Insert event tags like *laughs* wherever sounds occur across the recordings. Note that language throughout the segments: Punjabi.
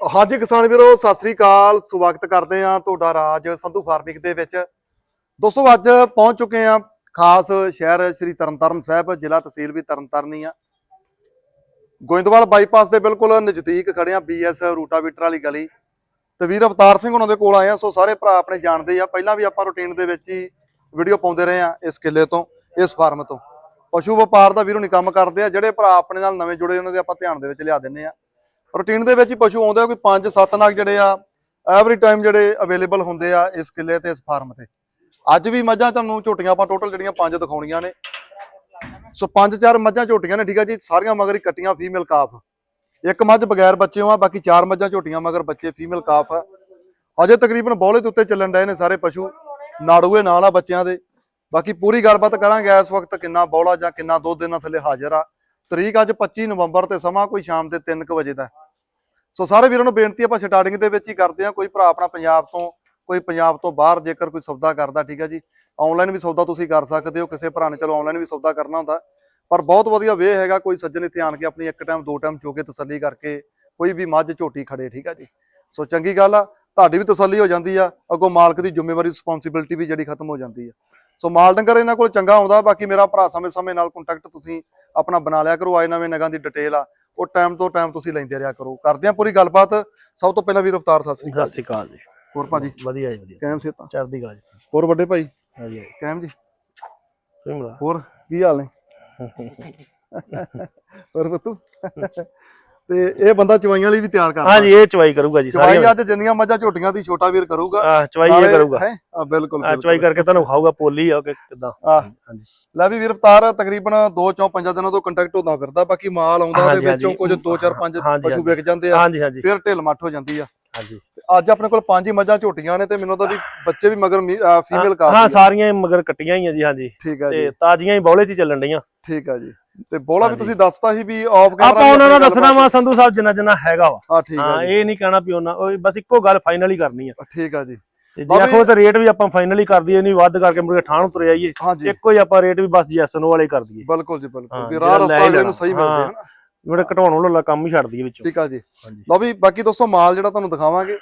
ਹਾਂਜੀ ਕਿਸਾਨ ਵੀਰੋ, ਸਤਿ ਸ੍ਰੀ ਅਕਾਲ। ਸਵਾਗਤ ਕਰਦੇ ਆ ਤੁਹਾਡਾ ਰਾਜ ਸੰਧੂ ਫਾਰਮਿੰਗ ਦੇ ਵਿੱਚ। ਦੋਸਤੋ, ਅੱਜ ਪਹੁੰਚ ਚੁੱਕੇ ਆ ਖਾਸ ਸ਼ਹਿਰ ਸ੍ਰੀ ਤਰਨਤਾਰਨ ਸਾਹਿਬ, ਜ਼ਿਲ੍ਹਾ ਤਹਿਸੀਲ ਵੀ ਤਰਨਤਾਰਨ ਹੀ ਆ। ਗੋਇੰਦਵਾਲ ਬਾਈਪਾਸ ਦੇ ਬਿਲਕੁਲ ਨਜ਼ਦੀਕ ਖੜੇ ਆ ਬੀਐਸ ਰੂਟਾਵੀਟਰ ਵਾਲੀ ਗਲੀ। ਤੇ ਵੀਰ ਅਵਤਾਰ ਸਿੰਘ ਉਹਨਾਂ ਦੇ ਕੋਲ ਆਏ ਆ ਸੋ ਸਾਰੇ ਭਰਾ ਆਪਣੇ ਜਾਣਦੇ ਆ। ਪਹਿਲਾਂ ਵੀ ਆਪਾਂ ਰੂਟੀਨ ਦੇ ਵਿੱਚ ਹੀ ਵੀਡੀਓ ਪਾਉਂਦੇ ਰਹੇ ਆ ਇਸ ਕਿਲੇ ਤੋਂ, ਇਸ ਫਾਰਮ ਤੋਂ। ਪਸ਼ੂ ਵਪਾਰ ਦਾ ਵੀਰੋ ਨਹੀਂ ਕੰਮ ਕਰਦੇ ਆ। ਜਿਹੜੇ ਭਰਾ ਆਪਣੇ ਨਾਲ ਨਵੇਂ ਜੁੜੇ ਉਹਨਾਂ ਦੇ ਆਪਾਂ ਧਿਆਨ ਦੇ ਵਿੱਚ ਲਿਆ ਦਿੰਨੇ ਆ ਰੂਟੀਨ ਦੇ ਵਿੱਚ ਹੀ ਪਸ਼ੂ ਆਉਂਦੇ ਆ, ਕੋਈ 5-7 ਨਗ ਜਿਹੜੇ ਆ ਐਵਰੀ ਟਾਈਮ ਜਿਹੜੇ ਅਵੇਲੇਬਲ ਹੁੰਦੇ ਆ ਇਸ ਕਿੱਲੇ ਤੇ, ਇਸ ਫਾਰਮ ਤੇ। ਅੱਜ ਵੀ ਮੱਝਾਂ ਤੁਹਾਨੂੰ ਝੋਟੀਆਂ ਆਪਾਂ ਟੋਟਲ ਜਿਹੜੀਆਂ ਪੰਜ ਦਿਖਾਉਣੀਆਂ ਨੇ। ਸੋ ਪੰਜ ਚਾਰ ਮੱਝਾਂ ਝੋਟੀਆਂ ਨੇ, ਠੀਕ ਆ ਜੀ? ਸਾਰੀਆਂ ਮਗਰ ਹੀ ਕੱਟੀਆਂ ਫੀਮੇਲ ਕਾਫ ਇੱਕ ਮੱਝ ਬਗੈਰ ਬੱਚਿਆਂ ਆ, ਬਾਕੀ ਚਾਰ ਮੱਝਾਂ ਝੋਟੀਆਂ ਮਗਰ ਬੱਚੇ ਫੀਮੇਲ ਕਾਫ ਆ। ਅਜੇ ਤਕਰੀਬਨ ਬੌਲੇ ਦੇ ਉੱਤੇ ਚੱਲਣ ਡਏ ਨੇ ਸਾਰੇ ਪਸ਼ੂ, ਨਾੜੂਏ ਨਾਲ ਆ ਬੱਚਿਆਂ ਦੇ। ਬਾਕੀ ਪੂਰੀ ਗੱਲਬਾਤ ਕਰਾਂਗੇ ਇਸ ਵਕਤ ਕਿੰਨਾ ਬੌਲਾ ਜਾਂ ਕਿੰਨਾ ਦੁੱਧ ਇਹਨਾਂ ਥੱਲੇ ਹਾਜ਼ਰ ਆ। ਤਰੀਕ ਅੱਜ 25 ਨਵੰਬਰ ਤੇ ਸਮਾਂ ਕੋਈ ਸ਼ਾਮ ਦੇ 3:00 ਵਜੇ ਦਾ। ਸੋ ਸਾਰੇ ਵੀਰਾਂ ਨੂੰ ਬੇਨਤੀ ਆਪਾਂ ਸਟਾਰਟਿੰਗ ਦੇ ਵਿੱਚ ਹੀ ਕਰਦੇ ਆ ਕੋਈ ਭਰਾ ਆਪਣਾ ਪੰਜਾਬ ਤੋਂ, ਕੋਈ ਪੰਜਾਬ ਤੋਂ ਬਾਹਰ ਜੇਕਰ ਕੋਈ ਸੌਦਾ ਕਰਦਾ, ਠੀਕ ਹੈ ਜੀ। ਆਨਲਾਈਨ ਵੀ ਸੌਦਾ ਤੁਸੀਂ ਕਰ ਸਕਦੇ ਹੋ, ਕਿਸੇ ਭਰਾ ਨੇ ਚਲੋ ਆਨਲਾਈਨ ਵੀ ਸੌਦਾ ਕਰਨਾ ਹੁੰਦਾ। ਪਰ ਬਹੁਤ ਵਧੀਆ ਵੇ ਹੈਗਾ, ਕੋਈ ਸੱਜਣ ਇੱਥੇ ਆਣ ਕੇ ਆਪਣੀ ਇੱਕ ਟਾਈਮ ਦੋ ਟਾਈਮ ਚੋ ਕੇ ਤਸੱਲੀ ਕਰਕੇ ਕੋਈ ਵੀ ਮੱਝ ਝੋਟੀ ਖੜੇ, ਠੀਕ ਆ ਜੀ। ਸੋ ਚੰਗੀ ਗੱਲ ਆ, ਤੁਹਾਡੀ ਵੀ ਤਸੱਲੀ ਹੋ ਜਾਂਦੀ ਆ, ਅੱਗੋਂ ਮਾਲਕ ਦੀ ਜ਼ਿੰਮੇਵਾਰੀ ਰਿਸਪੌਂਸਿਬਿਲਟੀ ਵੀ ਜਿਹੜੀ ਖਤਮ ਹੋ ਜਾਂਦੀ ਆ। ਸੋ ਮਾਲ ਡੰਗਰ ਇਹਨਾਂ ਕੋਲ ਚੰਗਾ ਆਉਂਦਾ, ਬਾਕੀ ਮੇਰਾ ਭਰਾ ਸਮੇਂ-ਸਮੇਂ ਨਾਲ ਕੰਟੈਕਟ ਤੁਸੀਂ ਆਪਣਾ ਬਣਾ ਲਿਆ ਕਰੋ, ਆਏ ਨਵੇਂ ਨਗਾਂ ਦੀ ਡਿਟੇਲ ਆ। ਉਹ ਟਾਈਮ ਤੋਂ ਟਾਈਮ ਤੁਸੀਂ ਲੈਂਦੇ ਰਿਹਾ ਕਰੋ। ਕਰਦੇ ਆ ਪੂਰੀ ਗੱਲਬਾਤ। ਸਭ ਤੋਂ ਪਹਿਲਾਂ ਵੀਰ ਅਵਤਾਰ ਸਤਿ ਸ੍ਰੀ ਸਤਿ ਅਕਾਲ ਸ਼੍ਰੀ ਅਕਾਲ ਜੀ। ਹੋਰ ਭਾਜੀ? ਵਧੀਆ ਜੀ ਵਧੀਆ। ਕੈਮ ਸੇਤਾ? ਚੜ੍ਹਦੀ ਕਲਾ ਜੀ। ਹੋਰ ਵੱਡੇ ਭਾਈ? ਹਾਂਜੀ। ਕੈਮ ਜੀ? ਤੁਸੀਂ ਮਿਲਾ। ਹੋਰ ਕੀ ਹਾਲ ਨੇ? *laughs* ਹੋਰ ਬੱਤੂ ਤੇ ਇਹ ਬੰਦਾ ਚਵਾਈਆਂ ਲਈ ਵੀ ਤਿਆਰ ਕਰਦਾ। ਹਾਂਜੀ ਇਹ ਚਵਾਈ ਕਰੂਗਾ ਜੀ ਸਾਰੀ ਅੱਜ ਜਿੰਨੀਆਂ ਮੱਝਾਂ ਝੋਟੀਆਂ ਦੀ ਛੋਟਾ ਵੀਰ ਕਰੂਗਾ। ਆ ਚਵਾਈ ਇਹ ਕਰੂਗਾ। ਹੈਂ? ਆ ਬਿਲਕੁਲ ਆ ਚਵਾਈ ਕਰਕੇ ਤੁਹਾਨੂੰ ਖਾਊਗਾ ਪੋਲੀ ਆ ਕਿ ਕਿਦਾਂ। ਹਾਂਜੀ। ਲੈ ਵੀ ਵੀਰ ਅਵਤਾਰ ਤਕਰੀਬਨ 2 ਚੋਂ 5 ਦਿਨਾਂ ਤੋਂ ਕੰਟੈਕਟ ਹੁੰਦਾ ਫਿਰਦਾ ਬਾਕੀ ਮਾਲ ਆਉਂਦਾ ਹਾਂਜੀ, ਦੇ ਵਿੱਚੋਂ। ਕੁਝ 2 4 5 ਹਾਂਜੀ, ਪਸ਼ੂ ਵਿਕ ਜਾਂਦੇ ਆ ਫਿਰ ਢਿੱਲ ਮੱਠ ਹੋ ਜਾਂਦੀ ਆ। ਹਾਂਜੀ। ਤੇ ਅੱਜ ਆਪਣੇ ਕੋਲ ਪੰਜ ਹੀ ਮੱਝਾਂ ਝੋਟੀਆਂ ਨੇ ਤੇ ਮੈਨੂੰ ਤਾਂ ਵੀ ਬੱਚੇ ਵੀ ਮਗਰ ਫੀਮੇਲ ਕਾਫੀ ਹਾਂ ਸਾਰੀਆਂ ਮਗਰ ਕੱਟੀਆਂ ਹੀ ਆ ਜੀ ਹਾਂਜੀ। ਠੀਕ ਆ ਜੀ। ਤੇ ਤਾਜ਼ੀਆਂ ਹੀ ਬੌਲੇ 'ਚ ਚੱਲਣ ਡਈਆਂ। ਠੀਕ ਆ ਜੀ। ਤੇ ਬੋਲਾ ਵੀ। ਤੁਸੀਂ ਦੱਸਤਾ ਸੀ ਵੀ ਆਫ ਆਪਾਂ ਉਹਨਾਂ ਦਾ ਦੱਸਣਾ ਵਾ ਸੰਧੂ ਸਾਹਿਬ ਜਿੰਨਾ ਜਿੰਨਾ ਹੈਗਾ ਵਾ। ਹਾਂ ਠੀਕ ਹਾਂ ਜੀ। ਇਹ ਨਹੀਂ ਕਹਿਣਾ ਵੀ ਉਹਨਾਂ ਉਹ ਬਸ ਇੱਕੋ ਗੱਲ ਫਾਈਨਲ ਹੀ ਕਰਨੀ ਆ। ਠੀਕ ਆ ਜੀ। ਤੇ ਜੇ ਆਖੋ ਤਾਂ ਰੇਟ ਵੀ ਆਪਾਂ ਫਾਈਨਲ ਹੀ ਕਰ ਦਈਏ ਨਹੀਂ ਵੱਧ ਕਰਕੇ ਕੇ ਠਾਣ ਉਤਰ ਹਾਂਜੀ ਇੱਕੋ ਹੀ ਆਪਾਂ ਰੇਟ ਵੀ ਬਸ ਜੈਸਨ ਵਾਲੇ ਕਰ ਦਈਏ। ਬਿਲਕੁਲ ਜੀ ਬਿਲਕੁਲ। ਹਾਂ, ਵੀ ਰਾਹ ਰਸਤਾ ਹੀ ਨੂੰ ਲੈਣਾ। ਸਹੀ ਮਿਲਦੇ ਹਾਂ। ਹਨ? ਜਿਹੜੇ ਘਟਾਉਣ ਵਾਲਾ ਕੰਮ ਹੀ ਛੱਡ ਦਈਏ ਵਿੱਚੋਂ। ਠੀਕ ਆ ਜੀ। ਲਓ ਵੀ ਬਾਕੀ ਦੋਸਤੋ ਮਾਲ ਜਿਹੜਾ ਤੁਹਾਨੂੰ ਦਿਖਾਵਾਂਗੇ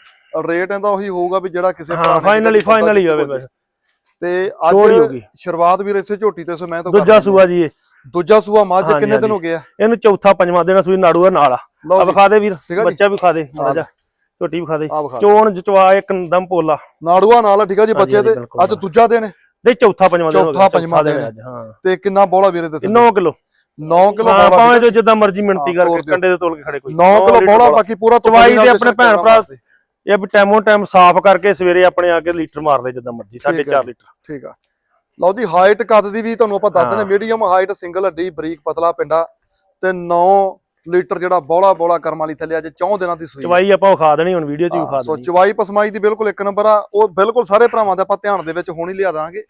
ਰੇਟ ਇਹਦਾ ਉਹੀ ਹੋਊਗਾ ਵੀ ਜਿਹੜਾ ਕਿਸੇ ਹਾਂ ਨੇ ਫਾਈਨਲੀ ਫਾਈਨਲੀ ਹੋਵੇ। ਬਸ। ਤੇ ਹੀ ਅੱਜ ਸ਼ੁਰੂਆਤ ਵੀ ਇਸੇ ਝੋਟੀ ਤੇ ਸੋ ਮੈਂ ਤਾਂ ਦੂਜਾ ਸੂਆ ਜੀ ਇਹ। ਦੂਜਾ ਸੂਆ ਮੱਝ ਕਿੰਨੇ ਦਿਨ। ਹੋ ਗਏ ਆ? ਇਹਨੂੰ ਚੌਥਾ ਪੰਜਵਾਂ ਦੇਣਾ ਸੂਈ ਨਾੜੂ ਦਾ ਨਾਲ ਆ। ਵਿਖਾ ਦੇ ਵੀਰ। ਬੱਚਾ ਵੀ ਖਾ ਦੇ ਜਾ ਝੋਟੀ ਵੀ ਖਾ ਦੇ। ਆ ਵਿਖਾ ਦਿਓ। ਚੋਣ ਜਚਵਾ ਇੱਕ ਦਮ ਪੋਲਾ। ਨਾੜੂਆ ਨਾਲ ਆ, ਠੀਕ ਆ ਜੀ ਬੱਚੇ ਦੇ? ਬਿਲਕੁਲ। ਅੱਜ ਦੂਜਾ ਦਿਨ ਨਹੀਂ ਚੌਥਾ ਪੰਜਵਾਂ ਦਿਨ ਚੌਥਾ ਪੰਜਵਾਂ ਦਿਨ ਦਿਨ। ਅੱਜ ਹਾਂ। ਤੇ ਕਿੰਨਾ ਬੋਲਾ ਵੀਰੇ ਦੇ 9 ਕਿਲੋ। 9 ਕਿਲੋ ਬੋਲਾ ਭਾਵੇਂ ਜੋ ਜਿੱਦਾਂ ਮਰਜ਼ੀ ਤੋੜ ਕਰਕੇ। ਕੰਡੇ ਦੇ ਤੋਲ ਕੇ ਖੜੇ ਕੋਈ। 9 ਨੌ ਕਿਲੋ ਬੋਲਾ। ਬਾਕੀ ਪੂਰਾ ਤਸੱਲੀ ਦੇ ਆਪਣੇ ਭੈਣ ਭਰਾ ਇਹ ਵੀ ਟਾਈਮੋ ਟਾਈਮ ਸਾਫ਼ ਕਰਕੇ ਸਵੇਰੇ ਆਪਣੇ ਆ ਕੇ ਲੀਟਰ ਮਾਰ ਲੈ ਜਿੱਦਾਂ ਮਰਜ਼ੀ ਠੀਕ ਹੈ 4.5 ਜੀ। ਲੀਟਰ। ਠੀਕ ਆ। ਲਓ ਜੀ ਹਾਈਟ ਕੱਦ ਦੀ ਵੀ ਤੁਹਾਨੂੰ ਆਪਾਂ ਦੱਸ ਦਿੰਦੇ। ਮੀਡੀਅਮ ਹਾਈਟ ਸਿੰਗਲ ਹੱਡੀ ਬਰੀਕ ਪਤਲਾ ਪਿੰਡਾ ਤੇ 9 ਲੀਟਰ ਜਿਹੜਾ ਬੋਲਾ ਬੋਲਾ ਕਰਮ ਵਾਲੀ ਥੱਲੇ ਅੱਜ 4 ਦਿਨਾਂ ਦੀ ਸੂਈ। ਚਵਾਈ ਆਪਾਂ ਵਿਖਾ ਦੇਣੀ ਹੁਣ ਵੀਡੀਓ 'ਚ ਵੀ ਵਿਖਾ ਸੋ ਦੇਣੀ। ਚਵਾਈ ਪਸਮਾਈ ਦੀ ਬਿਲਕੁਲ ਇੱਕ ਨੰਬਰ ਆ। ਉਹ ਬਿਲਕੁਲ ਸਾਰੇ ਭਰਾਵਾਂ ਦੇ ਆਪਾਂ ਧਿਆਨ ਦੇ ਵਿੱਚ ਹੋਣੀ ਲਿਆ ਦਾਂਗੇ।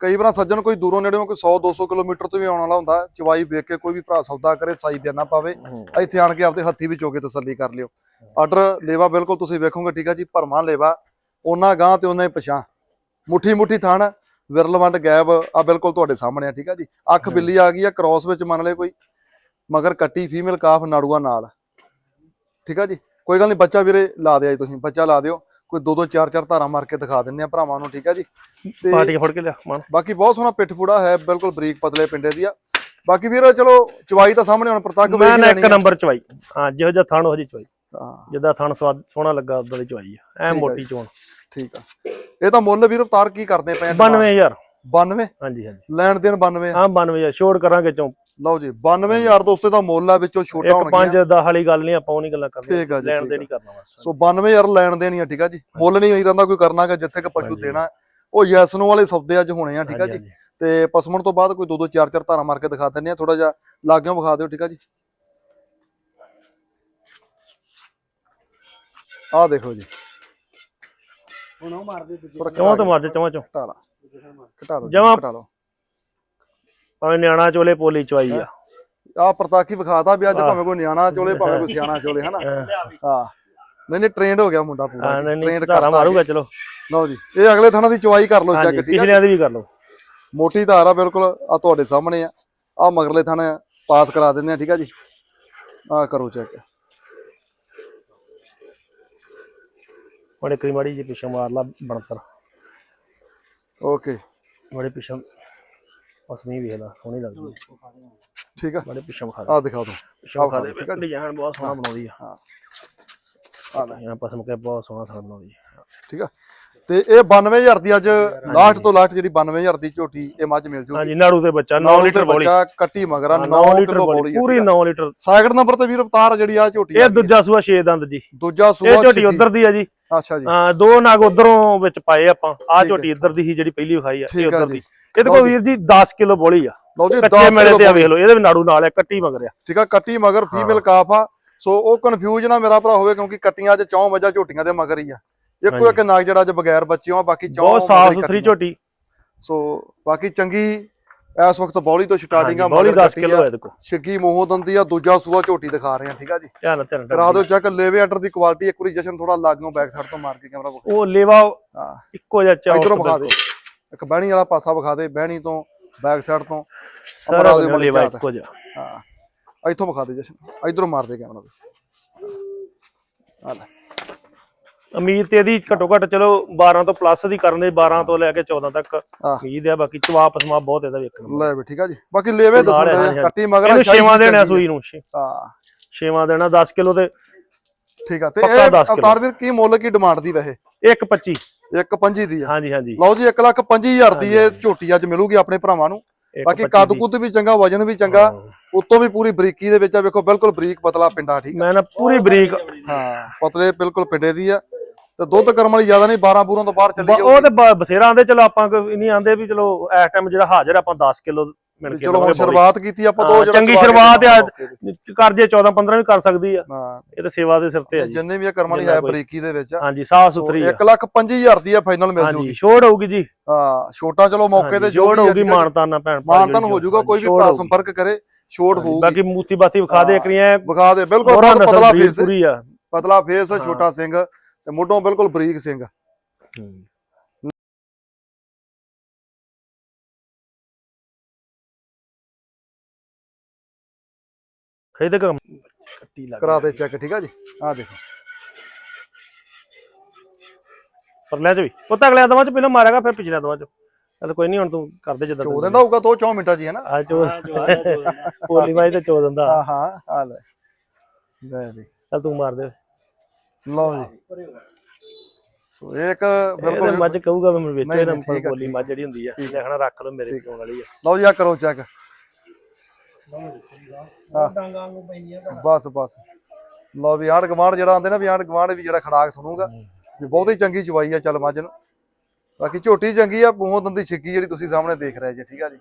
ਕਈ ਵਾਰ ਸੱਜਣ ਕੋਈ ਦੂਰੋਂ ਨੇੜੇੋਂ ਕੋਈ 100 200 ਕਿਲੋਮੀਟਰ ਤੋਂ ਵੀ ਆਉਣ ਵਾਲਾ ਹੁੰਦਾ। ਚਵਾਈ ਵੇਖ ਕੇ ਕੋਈ ਵੀ ਭਰਾ ਸੌਦਾ ਕਰੇ ਸਾਈ ਬਿਆਨਾ ਪਾਵੇ ਇੱਥੇ ਆਣ ਕੇ ਆਪਦੇ ਹੱਥੀ ਵੀ ਚੋਕੇ ਤਸੱਲੀ ਕਰ ਲਿਓ। ਆਰਡਰ ਲੇਵਾ ਬਿਲਕੁਲ ਤੁਸੀਂ ਵੇਖੋਗੇ ਠੀਕ ਆ ਜੀ ਭਰਮਾ ਲੇਵਾ। ਉਹਨਾਂ ਗਾਂ ਤੇ ਉਹਨਾਂ ਹੀ ਪਛਾਂ ਮੁੱਠੀ ਮੁੱਠੀ ਥਣ ਵਿਰਲਵੰਡ ਗੈਬ ਆ ਬਿਲਕੁਲ ਤੁਹਾਡੇ ਸਾਹਮਣੇ ਆ ਠੀਕ ਆ ਜੀ? ਅੱਖ ਬਿੱਲੀ ਆ ਗਈ ਆ ਕ੍ਰਾਸ ਵਿੱਚ ਮੰਨ ਲਏ ਕੋਈ ਮਗਰ ਕੱਟੀ ਫੀਮੇਲ ਕਾਫ ਨਾੜੂਆ ਨਾਲ। ਠੀਕ ਆ ਜੀ? ਕੋਈ ਗੱਲ ਨਹੀਂ ਬੱਚਾ ਵੀਰੇ ਲਾ ਦਿਆ ਜੀ ਤੁਸੀਂ ਬੱਚਾ ਲਾ ਦਿਓ। ਕੋਈ ਦੋ ਦੋ ਚਾਰ ਚਾਰ ਧਾਰਾਂ ਮਾਰ ਕੇ ਦਿਖਾ ਦਿੰਨੇ ਆ ਭਰਾਵਾਂ ਨੂੰ ਠੀਕ ਆ ਜੀ? ਤੇ ਪਾਰਟੀ ਫੜ ਕੇ ਲਿਆ ਮਨ। ਬਾਕੀ ਬਹੁਤ ਸੋਹਣਾ ਪਿੱਠ ਪੂੜਾ ਹੈ ਬਿਲਕੁਲ ਬਰੀਕ ਪਤਲੇ ਪਿੰਡੇ ਦੀ ਆ। ਬਾਕੀ ਵੀਰ ਚਲੋ ਚਵਾਈ ਤਾਂ ਸਾਹਮਣੇ ਹੁਣ ਪ੍ਰਤੱਖ ਵੇਖ ਲੈਣੀ ਇੱਕ। ਨੰਬਰ ਚਵਾਈ। ਹਾਂ ਜਿਹੋ ਜਿਹਾ ਥਣ ਹੋ ਜੀ ਚਵਾਈ। ਹਾਂ। ਜਿੱਦਾਂ ਥਣ ਸਵਾਦ ਸੋਹਣਾ ਲੱਗਾ ਉਦਾਂ ਦੀ ਚਵਾਈ ਆ। ਐ ਮੋਟੀ। ਚੋਣ। ਠੀਕ ਆ। ਇਹ ਤਾਂ ਮੁੱਲ ਵੀਰ ਅਵਤਾਰ ਕੀ ਕਰਦੇ ਪਏ ਆ 92000 92 ਹਾਂਜੀ ਹਾਂਜੀ। ਲੈਣ ਦੇਣ 92 ਆ? ਹਾਂ 92000 ਛੋੜ ਕਰਾਂਗੇ ਚੋਂ। ਲਓ ਜੀ 92000 ਦੋਸਤੇ ਦਾ ਮੁੱਲ ਆ ਵਿੱਚੋਂ ਛੋਟਾ ਇੱਕ ਹੋਣ ਪੰਜ ਗਿਆ ਦਾ ਵਾਲੀ ਗੱਲ ਨਹੀਂ ਆਪਾਂ ਉਹ ਨਹੀਂ ਗੱਲਾਂ ਕਰਨੀਆਂ। ਲੈਣ ਠੀਕ ਦੇ ਆ। ਨਹੀਂ ਕਰਨਾ ਬਸ। ਸੋ 92000 ਲੈਣ ਦੇਣੀ ਆ ਠੀਕ ਆ ਜੀ। ਮੁੱਲ ਨਹੀਂ ਹੋਈ ਰਹਿੰਦਾ ਕੋਈ ਕਰਨਾਗਾ ਜਿੱਥੇ ਕਿ ਪਸ਼ੂ। ਦੇਣਾ। ਉਹ ਯੈਸ ਨੂੰ ਵਾਲੇ ਸੌਦੇ ਅੱਜ ਹੋਣੇ ਆ ਠੀਕ ਆ ਜੀ। ਤੇ ਪਸਮਣ ਤੋਂ ਬਾਅਦ ਕੋਈ ਦੋ ਦੋ ਚਾਰ ਚਾਰ ਧਾਰਾਂ ਮਾਰ ਕੇ ਦਿਖਾ ਦਿੰਨੇ ਆ ਥੋੜਾ ਜਿਹਾ ਲਾਗਿਓਂ ਵਿਖਾ ਦਿਓ ਠੀਕ ਆ ਜੀ। ਆਹ ਦੇਖੋ ਜੀ। ਹੁਣ ਉਹ ਥੋੜਾ ਤੋਂ ਮਾਰ ਦੇ ਚਵਾਂ ਚੋਂ। ਘਟਾ ਲਾ। ਘਟਾ ਲਓ ਜਮਾਂ- ਘਟਾ ਲਓ ਭਾਵੇਂ ਨਿਆਣਾ ਚੋਲੇ ਪੋਲੀ ਚਵਾਈ ਆ। ਆ ਪ੍ਰਤਾਖੀ ਵਿਖਾਤਾ ਵੀ ਅੱਜ। ਭਾਵੇਂ ਕੋਈ ਨਿਆਣਾ ਚੋਲੇ ਭਾਵੇਂ ਕੋਈ ਸਿਆਣਾ ਚੋਲੇ ਹਨਾ? ਹਾਂ। ਨਹੀਂ ਨਹੀਂ ਟ੍ਰੇਨਡ ਹੋ ਗਿਆ ਮੁੰਡਾ ਪੂਰਾ। ਹਾਂ ਨਹੀਂ ਨਹੀਂ trained ਧਾਰਾ ਕਰਤਾ ਮਾਰੂਗਾ ਚਲੋ। ਲਓ ਜੀ ਇਹ ਅਗਲੇ ਥਾਣਾ ਦੀ ਚਵਾਈ ਕਰ ਲਓ ਹਾਂਜੀ ਚੈੱਕ ਠੀਕ ਆ ਪਿਛਲਿਆਂ ਦੀ ਵੀ ਕਰ ਲਓ। ਮੋਟੀ ਧਾਰ ਆ ਬਿਲਕੁਲ ਆ ਤੁਹਾਡੇ ਸਾਹਮਣੇ ਆ। ਆ ਮਗਰਲੇ ਥਾਣੇ ਪਾਸ ਕਰਾ ਦਿੰਦੇ ਆ ਠੀਕ ਆ ਜੀ? ਆ ਕਰੋ ਚੈੱਕ ਬੜੇ ਕਰੀ ਮਾੜੀ ਜੀ ਪਿੱਛੇ ਮਾਰ ਲਾ ਬਣਤਰ। ਓਕੇ। ਬੜੇ ਪਿੱਛੇ ਪਸਮੀ ਵੇਖ ਲਾ ਸੋਹਣੀ ਲੱਗਦੀ ਹੈ। ਠੀਕ ਆ। ਬੜੇ ਪਿੱਛੇ ਦੇ। ਆ ਦਿਖਾ ਦਿਓ। ਪਿੱਛੇ ਵਿਖਾ ਦੇ। ਡਿਜ਼ਾਈਨ ਬਹੁਤ ਸੋਹਣਾ ਬਣਾਉਂਦੀ ਆ। ਆ ਲੈ। ਇਹਨਾਂ ਪਸਮ ਕੇ ਬਹੁਤ ਸੋਹਣਾ ਥਾਂ ਬਣਾਉਂਦੀ ਆ। ਠੀਕ ਆ। ਤੇ ਇਹ 92000 ਦੀ ਅੱਜ ਲਾਸਟ ਤੋਂ ਲਾਸਟ ਜਿਹੜੀ 92000 ਦੀ ਝੋਟੀ ਇਹ ਮੱਝ ਮਿਲ ਜੂਗੀ। ਹਾਂਜੀ ਨਾੜੂ ਤੇ ਬੱਚਾ 9 ਨੌ ਲੀਟਰ ਬੋਲੀ। ਬੱਚਾ ਕੱਟੀ ਮਗਰਾ 9 9 ਲੀਟਰ ਬੋਲੀ ਪੂਰੀ 9 ਲੀਟਰ। ਸਾਈਕਲ ਨੰਬਰ ਤੇ ਵੀਰ ਅਵਤਾਰ ਜਿਹੜੀ ਆ ਝੋਟੀ ਇਹ ਦੂਜਾ ਸੂਆ 6 ਦੰਦ ਜੀ। ਦੂਜਾ ਇਹ ਸੂਆ ਝੋਟੀ ਉਧਰ ਦੀ ਆ ਜੀ। ਅੱਛਾ ਜੀ। ਹਾਂ ਦੋ ਨਾਗ ਉਧਰੋਂ ਵਿੱਚ ਪਾਏ ਆਪਾਂ। ਆ ਝੋਟੀ ਇੱਧਰ ਦੀ ਸੀ ਜਿਹੜੀ ਪਹਿਲੀ ਵਿਖਾਈ ਆ ਇਹ ਉਧਰ। ਦੀ। ਇਹਦੇ ਕੋਲ ਵੀਰ ਜੀ 10 ਕਿਲੋ ਬੋਲੀ ਆ। ਲਓ ਜੀ ਕੱਚੇ 10 ਮੇਲੇ ਕਿਲੋ ਤੇ। ਵੇਖ ਲਓ ਇਹਦੇ ਵੀ ਨਾੜੂ ਨਾਲ ਆ ਕੱਟੀ ਮਗਰ ਆ। ਠੀਕ ਆ ਕੱਟੀ ਮਗਰ ਫੀਮੇਲ ਕਾਫ ਆ। ਸੋ ਉਹ ਕਨਫਿਊਜ਼ ਨਾ ਮੇਰਾ ਭਰਾ ਹੋਵੇ ਕਿਉਂਕਿ ਕੱਟੀਆਂ 'ਚ ਚੌਂ ਵਜਾ ਝੋਟੀਆਂ ਦੇ ਮਗਰ ਹੀ ਆ। ਇੱਕੋ। ਇੱਕ ਨਾਗ ਜਿਹੜਾ ਅੱਜ ਬਗੈਰ ਬੱਚਿਆਂ ਬਾਕੀ ਚੌਂ ਬਹੁਤ ਸਾਫ਼ ਸੁਥਰੀ। ਝੋਟੀ। ਸੋ ਬਾਕੀ ਚੰਗੀ ਇਸ ਵਕਤ ਬੌਲੀ ਤੋਂ ਸਟਾਰਟਿੰਗ ਆ ਬੋਲੀ ਮਗਰ 10 ਕੱਟੀ ਕਿਲੋ ਹੈ ਕੋਲ। ਛਿੱਗੀ ਮੋਹ ਦੰਦੀ ਆ ਦੂਜਾ ਸੂਆ ਝੋਟੀ ਦਿਖਾ ਰਹੇ ਆ ਠੀਕ ਆ ਜੀ। ਧਿਆਨ ਨਾਲ ਕਰਾ ਦਿਓ ਚੈੱਕ ਲੇਵੇ ਆਰਡਰ ਦੀ ਕੁਆਲਿਟੀ ਇੱਕ ਵਾਰੀ ਜਸ਼ਨ ਥੋੜਾ ਲਾਗੋਂ ਬੈਕ ਸਾਈਡ ਤੋਂ ਮਾਰ ਕੇ ਕੈਮਰਾ ਉਹ ਲੇਵਾ ਇੱਕੋ ਜਿਹਾ ਚੌਰਸ ਇਧਰੋਂ ਵਿਖਾ ਦੇ। ਇੱਕ ਬਹਿਣੀ ਵਾਲਾ ਪਾਸਾ ਵਿਖਾ ਦੇ ਬਹਿਣੀ ਤੋਂ ਬੈਕ ਸਾਈਡ ਤੋਂ। ਸਾਰਾ ਲੇਵਾ। ਇੱਕੋ ਜਿਹਾ। ਹਾਂ। ਇੱਥੋਂ ਵਿਖਾ ਦੇ ਜਸ਼ਨ। ਇਧਰੋਂ ਮਾਰ ਦੇ ਕੈਮਰਾ ਆ ਲੈ। ਉਮੀਦ ਤੇ ਇਹਦੀ ਘੱਟੋ ਘੱਟ ਚਲੋ 12 ਤੋਂ ਪਲੱਸ ਦੀ ਕਰਨ ਦੇ 12 ਤੋਂ ਲੈ ਕੇ 14 ਤੱਕ। ਉਮੀਦ ਆ ਬਾਕੀ ਚਵਾ ਪਸਮਾ ਬਹੁਤ ਇਹਦਾ ਵੇਖਣ ਲੈ ਵੀ ਠੀਕ ਆ ਜੀ। ਬਾਕੀ ਲੇਵੇ ਨਾਲ ਹੈ, ਦੱਸਣ ਹਾਂਜੀ, ਦੇ ਕੱਟੀ ਮਗਰ ਛੇਵਾਂ ਦੇਣਾ ਸੂਈ ਨੂੰ। ਹਾਂ ਛੇਵਾਂ ਦੇਣਾ 10 ਕਿਲੋ ਤੇ ਠੀਕ ਆ ਤੇ ਪੱਕਾ ਇਹ 10 ਕਿਲੋ। ਅਵਤਾਰ ਵੀਰ ਕੀ ਮੁੱਲ ਕੀ ਡਿਮਾਂਡ ਦੀ ਵੈਸੇ? 1.25 ਇੱਕ ਪੰਜੀ ਦੀ ਆ। ਹਾਂਜੀ ਹਾਂਜੀ। ਲਓ ਜੀ 1 ਲੱਖ 25000 ਦੀ ਇਹ ਝੋਟੀ ਅੱਜ ਮਿਲੂਗੀ ਆਪਣੇ ਭਰਾਵਾਂ ਨੂੰ। ਬਾਕੀ 25 ਕੱਦ। ਕੁੱਦ ਵੀ ਚੰਗਾ ਵਜਨ ਵੀ ਚੰਗਾ ਹਾਂ। ਉਤੋਂ ਵੀ ਪੂਰੀ ਬਰੀਕੀ ਦੇ ਵਿੱਚ ਆ ਵੇਖੋ ਬਿਲਕੁਲ ਬਰੀਕ ਪਤਲਾ ਪਿੰਡਾ ਠੀਕ ਮੈਂ ਨਾ ਪੂਰੀ ਬਰੀਕ ਹਾਂ ਪਤਲੇ ਬਿਲਕੁਲ ਪਿੰਡੇ ਦੀ ਆ। ਤੇ ਦੁੱਧ ਕਰਮ ਵਾਲੀ ਜ਼ਿਆਦਾ ਨਹੀਂ 12 ਬੂਰਾਂ ਤੋਂ ਬਾਹਰ ਚੱਲੀ ਬ- ਉਹ ਤੇ ਬ- ਬਥੇਰਾ ਆਂਦੇ ਚਲੋ ਆਪਾਂ ਨਹੀਂ ਆਂਦੇ ਵੀ ਚਲੋ ਇਸ ਟਾਈਮ ਜਿਹੜਾ ਹਾਜ਼ਰ ਆਪਾਂ 10 ਕਿਲੋ ਮਿਲ ਕੇ ਚਲੋ ਹੁਣ। ਸ਼ੁਰੂਆਤ ਕੀਤੀ ਆਪਾਂ ਦੋ ਹਾਂ, ਜਿਹੜਾ ਚੰਗੀ ਸ਼ੁਰੂਆਤ ਆ। ਕਰ ਜੇ 14 15 ਵੀ ਕਰ ਸਕਦੀ ਆ। ਹਾਂ। ਇਹ ਤਾਂ ਸੇਵਾ ਦੇ ਸਿਰ ਤੇ ਆ ਜੀ। ਜਿੰਨੇ ਵੀ ਇਹ ਕਰਮ ਵਾਲੀ ਜਿੰਨਾ ਹੈ ਕੋਈ- ਬਰੀਕੀ ਦੇ ਵਿੱਚ। ਹਾਂਜੀ ਸਾਫ਼ ਸੁਥਰੀ ਆ। 1 ਲੱਖ 25000 ਦੀ ਆ ਫਾਈਨਲ ਮਿਲ ਹਾਂਜੀ ਜੂਗੀ। ਛੋੜ ਹੋਊਗੀ ਜੀ। ਹਾਂ ਛੋਟਾ ਚਲੋ ਮੌਕੇ ਤੇ ਜੋ ਛੋੜ ਵੀ ਹੋਊਗੀ। ਮਾਨਤਾਨ ਨਾ ਭੈਣ ਭਾਈ ਮਾਨਤਨ ਹੋ ਜਾਊਗਾ ਕੋਈ ਵੀ ਭਰਾ। ਸੰਪਰਕ ਕਰੇ ਛੋਟ ਹੋਊਗੀ। ਬਾਕੀ ਮੂਤੀ ਬਾਤੀ ਵਿਖਾ ਦੇ ਕਰੀਆਂ ਵਿਖਾ ਦੇ ਬਿਲਕੁਲ ਬਹੁਤ ਪਤਲਾ ਫੇਸ ਪੂਰੀ ਆ। ਪਤਲਾ ਫੇਸ ਹਾਂ। ਛੋਟਾ ਸਿੰਘ। ਤੇ ਮੁੱਢੋਂ ਬਿਲਕੁਲ ਬਰੀਕ ਸਿੰਘ। ਖੇਦ ਕੰਮ ਕੱਟੀ ਲੱਗ ਕਰਾ ਦੇ ਚੈੱਕ ਠੀਕ ਆ ਜੀ? ਆ ਦੇਖੋ। ਪਰ ਲੈ ਚ ਵੀ ਉਹ ਤਾਂ ਅਗਲੇ ਦਵਾਂ ਚ ਪਹਿਲਾਂ ਮਾਰਾਂਗਾ ਫਿਰ ਪਿਛਲੇ ਦਵਾਂ ਚ। ਚੱਲ ਕੋਈ ਨਹੀਂ ਹੁਣ ਤੂੰ ਕਰਦੇ ਜਿੱਦਾਂ ਚੋ ਦਿੰਦਾ ਹੋਊਗਾ ਦੋ 4 ਮਿੰਟਾਂ ਜੀ ਹੈ ਨਾ? ਆ ਚੋ ਪੋਲੀ ਬਾਈ ਤੇ ਚੋ ਦਿੰਦਾ। ਹਾਂ ਹਾਂ ਆ ਲੈ। ਲੈ ਵੀ। ਚੱਲ ਤੂੰ ਮਾਰ ਦੇ। ਲਓ ਜੀ। ਸੋ ਇਹ ਇੱਕ ਬਿਲਕੁਲ ਮੱਝ ਕਹੂਗਾ ਮੈਂ ਵੇਚੇ ਨਹੀਂ, ਨਾ ਨਹੀਂ, ਠੀਕ ਆ, ਪੋਲੀ ਠੀਕ ਮੱਝ ਜਿਹੜੀ ਹੁੰਦੀ ਆ। ਲਿਖਣਾ ਰੱਖ ਲਓ ਮੇਰੇ ਕੋਲ ਵਾਲੀ ਆ। ਲਓ ਜੀ ਆ ਕਰੋ ਚੈੱਕ ਡਾਂਗਾਂ ਨੂੰ ਪੈਂਦੀਆਂ ਤਾਂ ਬਸ ਬਸ। ਲਓ ਵੀ ਆਂਢ ਗਵਾਂਢ ਜਿਹੜਾ ਆਂਦੇ ਨਾ ਵੀ ਆਂਢ ਗਵਾਂਢ ਵੀ ਜਿਹੜਾ ਖੜਾਕ ਸੁਣੂਗਾ ਵੀ ਬਹੁਤੀ ਚੰਗੀ ਚਵਾਈ ਆ ਚੱਲ ਮੱਝ ਨੂੰ। ਬਾਕੀ ਝੋਟੀ ਚੰਗੀ ਆ ਮੂੰਹੋਂ ਦੰਦੀ ਛਿੱਕੀ ਜਿਹੜੀ ਤੁਸੀਂ ਸਾਹਮਣੇ ਦੇਖ ਰਹੇ ਜੀ ਠੀਕ ਆ ਜੀ।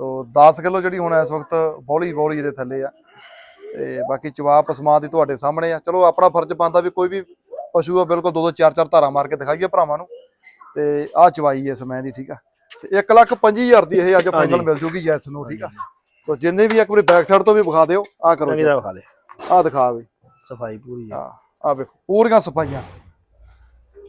ਸੋ 10 ਕਿਲੋ ਜਿਹੜੀ ਹੁਣ ਇਸ ਵਕਤ ਬੌਲੀ ਬੌਲੀ ਦੇ ਥੱਲੇ ਆ। ਤੇ ਬਾਕੀ ਚਵਾ ਪਸਮਾ ਦੀ ਤੁਹਾਡੇ ਸਾਹਮਣੇ ਆ। ਚਲੋ ਆਪਣਾ ਫਰਜ਼ ਬਣਦਾ ਵੀ ਕੋਈ ਵੀ ਪਸ਼ੂ ਆ ਬਿਲਕੁਲ ਦੋ ਦੋ ਚਾਰ ਚਾਰ ਧਾਰਾਂ ਮਾਰ ਕੇ ਦਿਖਾਈਏ ਭਰਾਵਾਂ ਨੂੰ। ਤੇ ਆ ਚਵਾਈ ਇਸ ਮੈਂ ਦੀ ਠੀਕ ਆ? ਤੇ 1 ਲੱਖ 25000 ਦੀ ਇਹ ਅੱਜ ਫਾਈਨਲ। ਮਿਲ ਜੂਗੀ ਯੈਸ ਨੂੰ ਠੀਕ ਆ? ਸੋ ਜਿੰਨੇ ਵੀ ਇੱਕ ਵਾਰੀ ਬੈਕ ਸਾਈਡ ਤੋਂ ਵੀ ਵਿਖਾ ਦਿਓ ਆ ਕਰੋ ਦਾ ਵਿਖਾ ਦੇ। ਆ ਦਿਖਾ ਵੀ। ਸਫ਼ਾਈ ਪੂਰੀ ਆ। ਆ ਵੇਖੋ ਪੂਰੀਆਂ ਸਫਾਈਆਂ।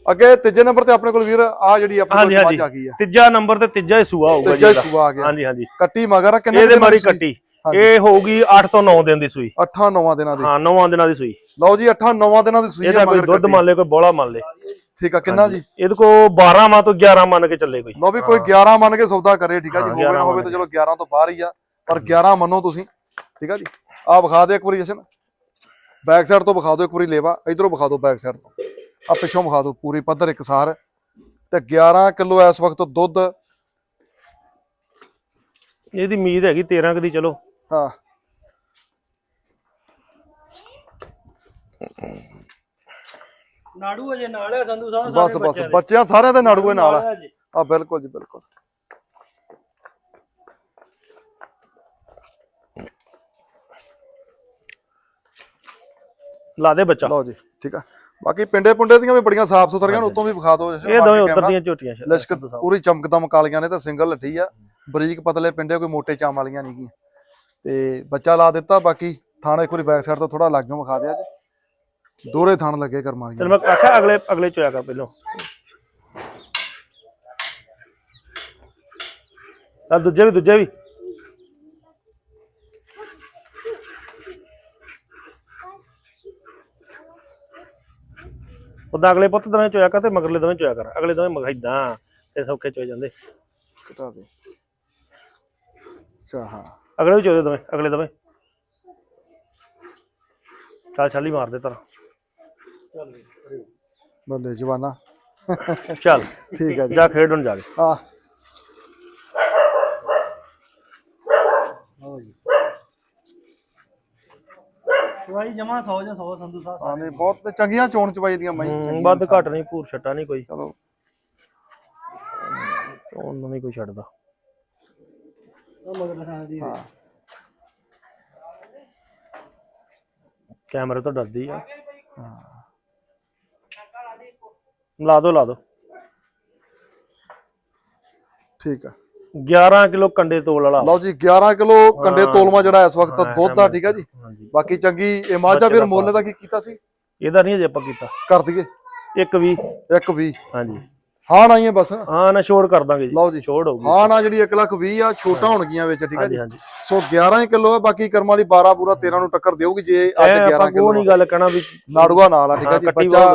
ਅੱਗੇ ਤੀਜੇ ਨੰਬਰ ਤੇ ਆਪਣੇ ਕੋਲ ਵੀਰ ਆ ਜਿਹੜੀ ਆਪਣੇ ਕੋਲ ਆ ਗਈ ਆ। ਤੀਜਾ ਨੰਬਰ ਤੇ ਤੀਜਾ ਹੀ ਸੂਆ ਹੋਊਗਾ ਤੀਜਾ ਜੀ ਹੀ ਸੂਆ ਆ ਗਿਆ। ਹਾਂਜੀ ਹਾਂਜੀ। ਕੱਟੀ ਮਗਰ ਕਿੰਨੇ ਇਹਦੇ ਮਾਰੀ? ਕੱਟੀ। ਇਹ ਹੋਊਗੀ 8 ਤੋਂ 9 ਦਿਨ ਦੀ ਸੂਈ। 8 9 ਦਿਨਾਂ ਦੀ। ਹਾਂ 9 ਦਿਨਾਂ ਦੀ ਸੂਈ। ਲਓ ਜੀ 8 9 ਦਿਨਾਂ ਦੀ ਸੂਈ ਇਹਦਾ ਕੋਈ ਦੁੱਧ ਮੰਨ ਲੈ ਕੋਈ ਬੋਲਾ ਮੰਨ ਲੈ। ਠੀਕ ਆ ਕਿੰਨਾ ਜੀ? ਇਹਦੇ ਕੋ 12 ਮਾਂ ਤੋਂ 11 ਮੰਨ ਕੇ ਚੱਲੇ ਕੋਈ। ਲਓ ਵੀ ਕੋਈ 11 ਮੰਨ ਕੇ ਸੌਦਾ ਕਰੇ ਠੀਕ ਆ ਜੀ? ਹੋਵੇ ਨਾ 11 ਹੋਵੇ ਤਾਂ ਚਲੋ 11 ਤੋਂ ਬਾਹਰ ਹੀ ਆ। ਪਰ 11 ਮੰਨੋ ਤੁਸੀਂ ਠੀਕ ਆ ਜੀ? ਆ ਵਿਖਾ ਦੇ ਇੱਕ ਵਾਰੀ ਜਸ਼ਨ। ਬੈਕ ਸਾਈਡ ਤੋਂ ਵਿਖਾ ਦਿਓ ਇੱਕ ਵਾਰੀ ਲੇਵਾ। ਇਧਰੋਂ ਵਿਖਾ ਦਿਓ ਬੈਕ ਸਾਈਡ ਤੋਂ। ਆ ਪਿੱਛੋਂ ਵਿਖਾ ਦਿਓ ਪੂਰੀ ਪੱਧਰ ਇਕਸਾਰ ਤੇ 11 ਕਿਲੋ ਇਸ ਵਕਤ ਦੁੱਧ। ਇਹਦੀ ਉਮੀਦ ਹੈਗੀ 13 ਕੁ ਦੀ ਚਲੋ। ਹਾਂ ਨਾੜੂ ਅਜੇ ਨਾਲ ਹੈ ਸੰਧੂ ਸਾਹਿਬ ਬਸ ਬਸ ਬੱਚਿਆਂ ਸਾਰਿਆਂ ਦੇ ਨਾੜੂਏ ਨਾਲ ਆ। ਬਿਲਕੁਲ ਜੀ ਬਿਲਕੁਲ। ਲਾ ਦੇ ਬੱਚਾ। ਲਓ ਜੀ ਠੀਕ ਆ। ਬਾਕੀ ਪਿੰਡੇ ਪੁੰਡੇ ਦੀਆਂ ਵੀ ਬੜੀਆਂ ਸਾਫ਼ ਸੁਥਰੀਆਂ ਨੇ ਉਤੋਂ ਵੀ ਵਿਖਾ ਦਿਓ ਇਹ ਦੋਵੇਂ ਉੱਤਰ। ਦੀਆਂ ਝੋਟੀਆਂ ਲਿਸ਼ਕ। ਪੂਰੀ ਚਮਕਦਮ ਕਾਲੀਆਂ ਨੇ ਤਾਂ ਸਿੰਗਲ ਲੱਠੀ ਆ। ਬਰੀਕ ਪਤਲੇ ਪਿੰਡੇ ਕੋਈ ਮੋਟੇ ਚਾਮ ਵਾਲੀਆਂ ਨਹੀਂ ਗੀਆਂ। ਤੇ ਬੱਚਾ ਲਾ ਦਿੱਤਾ ਬਾਕੀ ਥਾਣਾ ਇੱਕ ਵਾਰੀ ਬੈਕ ਸਾਈਡ ਤੋਂ ਥੋੜਾ ਲੱਗਿਓ ਵਿਖਾ ਦਿਆ ਜੀ। ਦੋਰੇ ਥਾਣ ਲੱਗੇ ਕਰਮਾਂ ਚਲ ਮੈਂ ਆਖਿਆ ਅਗਲੇ ਅਗਲੇ ਚੋਇਆ ਕਰ ਪਹਿਲੋਂ। ਚੱਲ ਦੂਜੇ ਵੀ ਦੂਜੇ ਵੀ। ਉਦਾਂ ਅਗਲੇ ਪੁੱਤ ਦੋਵੇਂ ਚੋਇਆ ਕਰ ਤੇ ਮਗਰਲੇ ਦੋਵੇਂ ਚੋਇਆ ਕਰ। ਅਗਲੇ ਦੋਵੇਂ ਮਗਾਈਦਾਂ ਤੇ ਸੌਖੇ ਚੋਏ ਜਾਂਦੇ। ਘਟਾ ਦੇ। ਅੱਛਾ ਹਾਂ। ਅਗਲੇ ਵੀ ਚੋਦੇ ਦੋਵੇਂ ਅਗਲੇ ਦੋਵੇਂ। ਚੱਲ ਛਾਲੀ ਮਾਰ ਦੇ ਤਰ। ਬੱਲੇ ਜਵਾਨਾ। ਚੱਲ ਠੀਕ ਹੈ ਜੀ। ਜਾ ਖੇਡ ਹੁਣ ਜਾ ਕੇ। ਆ। ਚਵਾਈ ਜਮਾ 100 ਜਾਂ 100 ਸੰਧੂ ਸਾਹਿਬ। ਹਾਂ ਨਹੀਂ ਬਹੁਤ ਚੰਗੀਆਂ ਚੋਣ ਚਵਾਈ ਦੀਆਂ ਮਾਈ ਹੂੰ, ਵੱਧ। ਘੱਟ ਨਹੀਂ ਪੂਰ ਛੱਟਾ ਨਹੀਂ ਕੋਈ। ਚਲੋ। ਉਹਨੂੰ ਨਹੀਂ ਕੋਈ ਛੱਡਦਾ। ਮਗਰ ਦੀ ਹਾਂ। ਕੈਮਰੇ ਤੋਂ ਡਰਦੀ ਆ। ਹਾਂ। ਲਾ ਦੋ ਲਾ ਦੋ। ਠੀਕ ਆ। 11 ਕਿਲੋ ਕੰਡੇ ਤੋਲ ਵਾਲਾ। ਲਓ ਜੀ 11 ਕਿਲੋ ਕੰਡੇ ਹਾਂ। ਤੋਲਮਾ ਜਿਹੜਾ ਇਸ ਵਕਤ ਦੁੱਧ ਦਾ ਠੀਕ ਆ ਜੀ? ਬਾਕੀ ਚੰਗੀ ਇਹ ਮਾਝਾ ਬੱਚੇ ਵੀਰ ਦਾ ਮੁੱਲ ਦਾ ਕੀ ਕੀਤਾ ਸੀ? ਇਹਦਾ ਨਹੀਂ ਅਜੇ ਆਪਾਂ ਕੀਤਾ। ਕਰ ਦਈਏ। ਇੱਕ ਵੀ ਇੱਕ 20 ਹਾਂਜੀ। ਹਾਂ ਨਾ ਹੀ ਹੈ ਬਸ। ਹਾਂ ਨਾ ਛੋੜ ਕਰ ਦਾਂਗੇ ਜੀ। ਲਓ ਜੀ। ਛੋੜ ਹੋਊਗੀ। ਹਾਂ ਨਾ ਜਿਹੜੀ 1 ਲੱਖ 20 ਆ ਛੋਟਾ ਹੋਣਗੀਆਂ ਵਿੱਚ ਠੀਕ ਹਾਂਜੀ ਜੀ। ਹਾਂਜੀ ਸੋ 11 ਹੀ ਕਿਲੋ ਆ ਬਾਕੀ ਕਰਮ ਵਾਲੀ 12 ਪੂਰਾ 13 ਨੂੰ ਟੱਕਰ ਦੇਊਗੀ ਜੇ ਅੱਜ ਇਹ 11 ਆਪਾਂ ਕਿਲੋ ਉਹ ਨਹੀਂ ਗੱਲ ਕਹਿਣਾ ਵੀ ਨਾੜੂਆ ਨਾਲ ਆ ਠੀਕ ਹਾਂ, ਜੀ। ਬੱਚਾ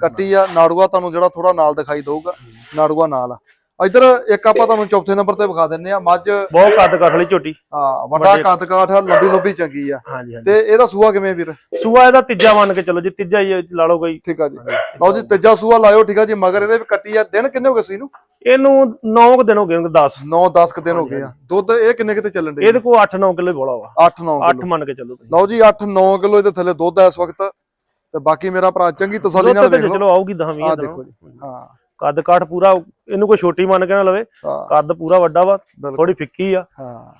ਕੱਟੀ ਆ ਨਾੜੂਆ ਤੁਹਾਨੂੰ ਜਿਹੜਾ ਥੋੜਾ ਨਾਲ ਦਿਖਾਈ ਦਊਗਾ ਨਾੜੂਆ ਨਾਲ ਆ। ਇੱਧਰ ਇੱਕ ਆਪਾਂ ਤੁਹਾਨੂੰ ਚੌਥੇ ਨੰਬਰ ਤੇ ਵਿਖਾ ਦਿੰਨੇ ਆ ਮੱਝ ਬਹੁਤ ਕੱਦ ਕੱਟ ਲਈ ਝੋਟੀ। ਹਾਂ ਵੱਡਾ ਕੱਦ ਕਾਠ ਲੰਬੀ ਲੰਬੀ ਚੰਗੀ ਆ। ਹਾਂਜੀ ਹਾਂਜੀ। ਤੇ ਇਹਦਾ ਸੂਆ ਕਿਵੇਂ ਵੀਰ? ਸੂਆ ਇਹਦਾ ਤੀਜਾ ਮੰਨ ਕੇ ਚਲੋ ਜੀ ਤੀਜਾ ਹੀ ਲਾ ਲਓ ਕੋਈ। ਠੀਕ ਆ ਜੀ। ਲਓ ਜੀ ਤੀਜਾ ਸੂਆ ਲਾਇਓ ਠੀਕ ਆ ਜੀ। ਮਗਰ ਇਹਦੇ ਵੀ ਕੱਟੀ ਆ। ਦਿਨ ਕਿੰਨੇ ਹੋ ਗਏ ਸੀ ਇਹਨੂੰ? ਇਹਨੂੰ 9 ਦਿਨ ਹੋ ਗਏ ਉਹਨੂੰ 10 9 10 ਕ ਦਿਨ ਹੋ ਗਏ ਆ। ਦੁੱਧ ਇਹ ਕਿੰਨੇ ਕਿਤੇ ਚੱਲਣ ਦੇ ਇਹਦੇ ਕੋਲ 8-9 ਕਿਲੋ ਬੋਲਾ ਵਾ। 8 9 8 ਕਿਲੋ ਮੰਨ ਕੇ ਚੱਲੋ ਲਓ ਜੀ 8 9 ਕਿਲੋ ਇਹਦੇ ਥੱਲੇ ਦੁੱਧ ਆ ਇਸ ਵਕਤ। ਤੇ ਬਾਕੀ ਮੇਰਾ ਭਰਾ ਚੰਗੀ ਤਸੱਲੀ ਨਾਲ ਵੇਖ ਲਓ। ਚਲੋ ਆਊਗੀ 10 ਆ 20 ਦੇਖੋ ਜੀ। ਹਾਂ। ਕੱਦ ਕਾਠ ਪੂਰਾ ਇਹਨੂੰ ਕੋਈ ਛੋਟੀ ਮੰਨ ਕੇ ਨਾ ਲਵੇ ਹਾਂ। ਕੱਦ ਪੂਰਾ ਵੱਡਾ ਵਾ ਬਿਲਕੁਲ। ਥੋੜੀ ਫਿੱਕੀ ਆ। ਹਾਂ।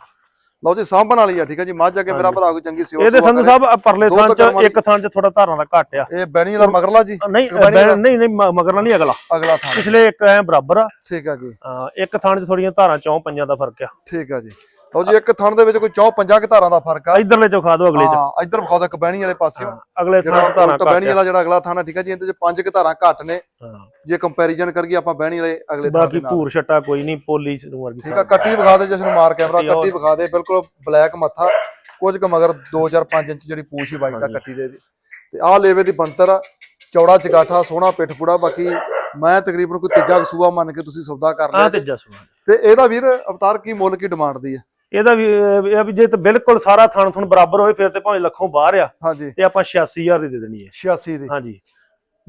ਲਓ ਜੀ ਸਾਂਭਣ ਵਾਲੀ ਆ ਠੀਕ ਆ ਜੀ ਮੱਝ ਅੱਗੇ ਮੇਰਾ ਭਰਾ ਕੋਈ ਚੰਗੀ ਸੇਵਾ ਇਹਦੇ ਸੁਭਾ ਸੰਧੂ ਕਰੇ। ਸਾਹਿਬ ਆਹ ਪਰਲੇ ਥਾਂ ਚ ਕਰਮਾਂ ਦੀ- ਇੱਕ ਥਾਂ ਚ ਥੋੜਾ ਧਾਰਾਂ ਦਾ ਘੱਟ ਆ। ਇਹ ਬੈਣੀ ਵਾਲਾ ਮਗਰਲਾ ਜੀ? ਨਹੀਂ ਬਣੀ ਨਹੀਂ ਨਹੀਂ ਮ- ਮਗਰਲਾ ਨਹੀਂ ਅਗਲਾ। ਅਗਲਾ ਥਾਂ। ਪਿਛਲੇ ਇੱਕ ਐ ਬਰਾਬਰ ਆ। ਠੀਕ ਆ ਜੀ। ਹਾਂ, ਇੱਕ ਥਾਂ ਚ ਥੋੜੀਆਂ ਧਾਰਾਂ ਚੌਂ ਪੰਜਾਂ ਦਾ ਫ਼ਰਕ ਆ। ਠੀਕ ਆ ਜੀ। ਲਓ ਜੀ ਇੱਕ ਥਣ ਦੇ ਵਿੱਚ ਕੋਈ 4 50 ਕਿ ਧਾਰਾਂ ਦਾ ਫ਼ਰਕ ਆ। ਇਧਰਲੇ ਚੋਂ ਖਾ ਦਿਓ ਅਗਲੇ ਚ। ਹਾਂ ਇੱਧਰ ਵਿਖਾਓ ਤਾਂ ਕਬੈਣੀ ਵਾਲੇ ਪਾਸੇ। ਅਗਲੇ ਥਾਂ ਧਾਰਾਂ ਕਬੈਣੀ ਵਾਲਾ ਜਿਹੜਾ ਅਗਲਾ ਥਾਂ ਆ ਠੀਕ ਆ ਜੀ ਇਹਦੇ ਚ ਪੰਜ ਕਿ ਧਾਰਾਂ ਘੱਟ ਨੇ। ਹਾਂ। ਜੇ ਕੰਪੈਰੀਜ਼ਨ ਕਰੀਏ ਆਪਾਂ ਬਹਿਣੀ ਵਾਲੇ ਅਗਲੇ ਥਾਂ ਬਾਕੀ ਭੂਰ ਛੱਟਾ ਕੋਈ ਨਹੀਂ ਪੋਲੀ ਨੂੰ ਵਰਗੀ ਠੀਕ ਆ ਕੱਟੀ ਵਿਖਾ ਦੇ ਜਿਸ ਨੂੰ ਮਾਰ ਕੈਮਰਾ ਕੱਟੀ ਵਿਖਾ ਦੇ ਬਿਲਕੁਲ ਬਲੈਕ ਮੱਥਾ। ਕੁਝ ਕੁ ਮਗਰ 2-4-5 ਇੰਚ ਜਿਹੜੀ ਪੂਛ ਹੀ ਵਾਈਟ ਆ ਕੱਟੀ ਦੇ ਤੇ ਆਹ ਲੇਵੇ ਦੀ ਬੰਤਰ ਆ ਚੌੜਾ ਚਗਾਠਾ ਸੋਹਣਾ ਪਿੱਠ ਪੂੜਾ। ਬਾਕੀ ਮੈਂ ਤਕਰੀਬਨ ਕੋਈ ਤੀਜਾ ਸੂਆ ਮੰਨ ਕੇ ਤੁਸੀਂ ਸੌਦਾ ਕਰ ਲਿਆ ਤੇ ਇਹਦਾ ਵੀਰ ਅਵਤਾਰ ਕੀ ਮੁੱਲ ਕੀ ਡਿਮਾਂਡ ਦੀ ਹੈ ਇਹਦਾ ਵੀ ਇਹ ਆ ਵੀ ਜੇ ਤੇ ਬਿਲਕੁਲ ਸਾਰਾ ਥਣ ਥਣ ਬਰਾਬਰ ਹੋਵੇ ਫਿਰ ਤੇ ਭਾਵੇਂ ਲੱਖੋਂ ਬਾਹਰ ਆ। ਹਾਂਜੀ। ਤੇ ਆਪਾਂ 86000 ਦੀ ਦੇ ਦੇਣੀ ਹੈ। 86 ਦੀ। ਹਾਂਜੀ।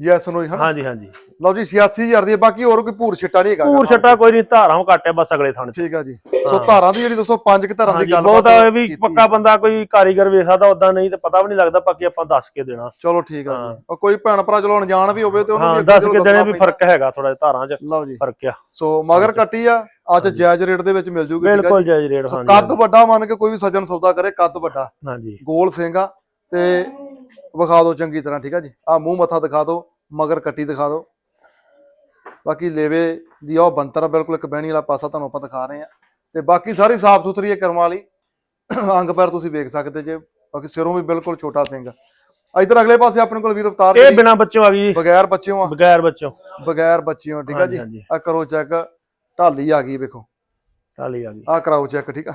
ਯੈਸ ਨੋ ਹਨਾ ਹਾਂਜੀ ਹਾਂਜੀ। ਲਓ ਜੀ 86000 ਦੀ ਹੈ, ਬਾਕੀ ਹੋਰ ਕੋਈ ਭੂਰ ਛਿੱਟਾ ਨਹੀਂ ਹੈਗਾ। ਭੂਰ ਛੱਟਾ ਕੋਈ ਨਹੀਂ ਧਾਰਾਂ ਘੱਟ ਆ ਬਸ ਅਗਲੇ ਥਣ ਚ। ਠੀਕ ਆ ਜੀ। ਸੋ ਧਾਰਾਂ ਦੀ ਜਿਹੜੀ ਦੋਸਤੋ ਪੰਜ ਕਿ ਧਾਰਾਂ ਦੀ ਹਾਂਜੀ ਗੱਲ ਬਹੁਤ ਆ ਵੀ ਪੱਕਾ ਬੰਦਾ ਕੋਈ ਕਾਰੀਗਰ ਵੇਖ ਸਕਦਾ ਉਦਾਂ ਨਹੀਂ ਤੇ ਪਤਾ ਵੀ ਨਹੀਂ ਲੱਗਦਾ ਬਾਕੀ ਆਪਾਂ ਦੱਸ ਕੇ ਦੇਣਾ। ਚਲੋ ਠੀਕ ਆ ਹਾਂ। ਜੀ ਉਹ ਕੋਈ ਭੈਣ ਭਰਾ ਚਲੋ ਅਣਜਾਣ ਵੀ ਹੋਵੇ ਤੇ ਉਹਨੂੰ ਹਾਂ ਵੀ ਦੱਸ ਕੇ ਚਲੋ ਦੇਣੇ ਦੱਸਣਾ ਵੀ ਫ਼ਰਕ ਹੈਗਾ ਥੋੜਾ ਜਿਹਾ ਧਾਰਾਂ 'ਚ ਪੈਂਦਾ। ਲਓ ਜੀ। ਫ਼ਰਕ ਆ। ਸੋ ਮਗਰ ਕੱਟੀ ਆ ਅੱਜ ਜਾਇਜ਼ ਰੇਟ ਦੇ ਵਿੱਚ ਮਿਲ ਜੂਗੀ ਬਿਲਕੁਲ ਜਾਇਜ਼ ਰੇਟ ਹਾਂਜੀ ਕੱਦ ਵੱਡਾ ਮੰਨ ਕੇ ਕੋਈ ਵੀ ਸੱਜਣ ਸੌਦਾ ਕਰੇ ਕੱਦ ਵੱਡਾ। ਹਾਂਜੀ। ਗੋਲ ਸਿੰਘ ਆ ਤੇ ਵਿਖਾ ਦਿਓ ਚੰਗੀ ਤਰ੍ਹਾਂ ਠੀਕ ਆ ਜੀ? ਆ ਮੂੰਹ ਮੱਥਾ ਦਿਖਾ ਦਿਓ ਮਗਰ ਕੱਟੀ ਦਿਖਾ ਦਿਓ। ਬਾਕੀ ਲੇਵੇ ਦੀ ਉਹ ਬੰਤਰ ਬਿਲਕੁਲ ਇੱਕ ਬਹਿਣੀ ਵਾਲਾ ਪਾਸਾ ਤੁਹਾਨੂੰ ਆਪਾਂ ਦਿਖਾ ਰਹੇ ਆ ਤੇ ਬਾਕੀ ਸਾਰੀ ਸਾਫ਼ ਸੁਥਰੀ ਹੈ ਕਰਮ ਵਾਲੀ ਅੰਗ ਪੈਰ ਤੁਸੀਂ ਵੇਖ ਸਕਦੇ ਜੇ। ਬਾਕੀ ਸਿਰੋਂ ਵੀ ਬਿਲਕੁਲ ਛੋਟਾ ਸਿੰਘ ਇਧਰ ਅਗਲੇ ਪਾਸੇ ਆਪਣੇ ਕੋਲ ਵੀਰ ਅਵਤਾਰ ਇਹ ਬਿਨਾ ਬੱਚੋਂ ਆ ਗਈ ਜੀ, ਬਗੈਰ ਬੱਚਿਓ ਆ। ਬਗੈਰ ਬੱਚੋਂ ਬਗੈਰ ਬੱਚਿਓ ਠੀਕ ਆ ਜੀ। ਆ ਕਰੋ ਚੈੱਕ ਢਾਲੀ ਆ ਗਈ ਵੇਖੋ। ਹੀ ਆ ਗਈ। ਆ ਕਰਾਓ ਚੈੱਕ ਠੀਕ ਆ।